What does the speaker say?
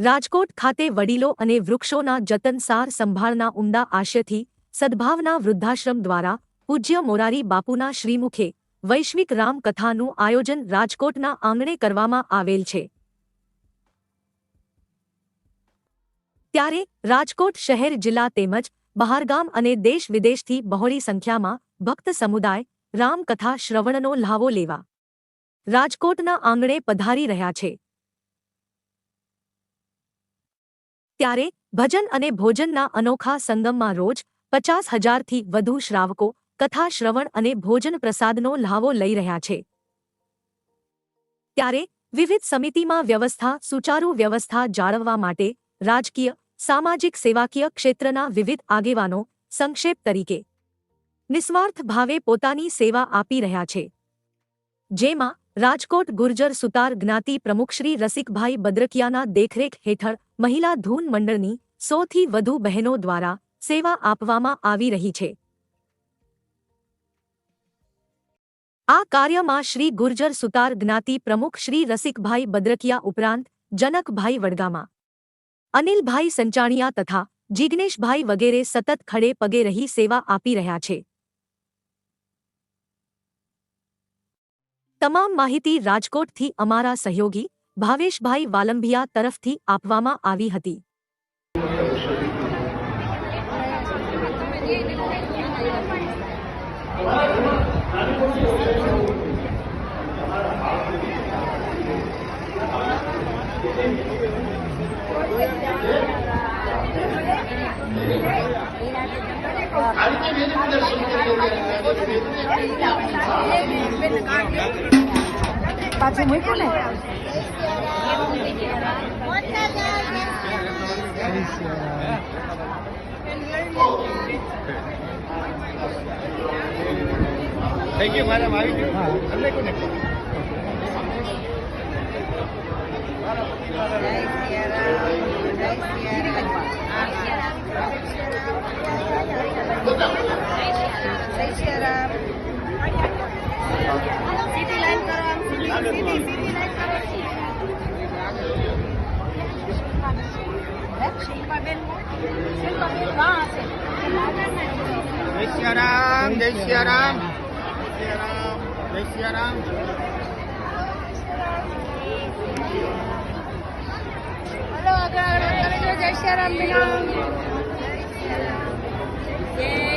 રાજકોટ ખાતે વડીલો અને વૃક્ષોના જતન સાર સંભાળના ઉમદા આશયથી સદભાવના વૃદ્ધાશ્રમ દ્વારા પૂજ્ય મોરારી બાપુના શ્રીમુખે વૈશ્વિક રામકથાનું આયોજન રાજકોટના આંગણે કરવામાં આવેલ છે. ત્યારે રાજકોટ શહેર જિલ્લા તેમજ બહારગામ અને દેશ વિદેશથી બહોળી સંખ્યામાં ભક્ત સમુદાય રામકથા શ્રવણનો લહાવો લેવા રાજકોટના આંગણે પધારી રહ્યા છે. ત્યારે ભજન અને ભોજનના અનોખા સંગમમાં રોજ પચાસ હજારથી વધુ શ્રાવકો કથા શ્રવણ અને ભોજન પ્રસાદનો લહાવો લઈ રહ્યા છે. ત્યારે વિવિધ સમિતિમાં વ્યવસ્થા, સુચારુ વ્યવસ્થા જાળવવા માટે રાજકીય, સામાજિક સેવાકીય ક્ષેત્રના વિવિધ આગેવાનો સંક્ષેપ તરીકે નિસ્વાર્થ ભાવે પોતાની સેવા આપી રહ્યા છે. જેમાં રાજકોટ ગુર્જર સુતાર જ્ઞાતિ પ્રમુખ શ્રી રસિકભાઈ બદ્રકિયાના દેખરેખ હેઠળ મહિલા ધૂન મંડળની સોથી વધુ બહેનો દ્વારા સેવા આપવામાં આવી રહી છે. આ કાર્યમાં શ્રી ગુર્જર સુતાર જ્ઞાતિ પ્રમુખ શ્રી રસિકભાઈ બદ્રકિયા ઉપરાંત જનકભાઈ વડગામા, અનિલભાઈ સંચાણિયા તથા જિગ્નેશભાઈ વગેરે સતત ખડે પગે રહી સેવા આપી રહ્યા છે. તમામ માહિતી રાજકોટથી અમારા સહયોગી ભાવેશભાઈ વાલંભિયા તરફથી આપવામાં આવી હતી. પાછું મૂક્યું ને થઈ ગયું મારે આવી ગયું એટલે કોને જય સિયારામ જય સિયારામ જય સિયારામ હલો આગળ આગળ જય શ્રી રામ બેન જય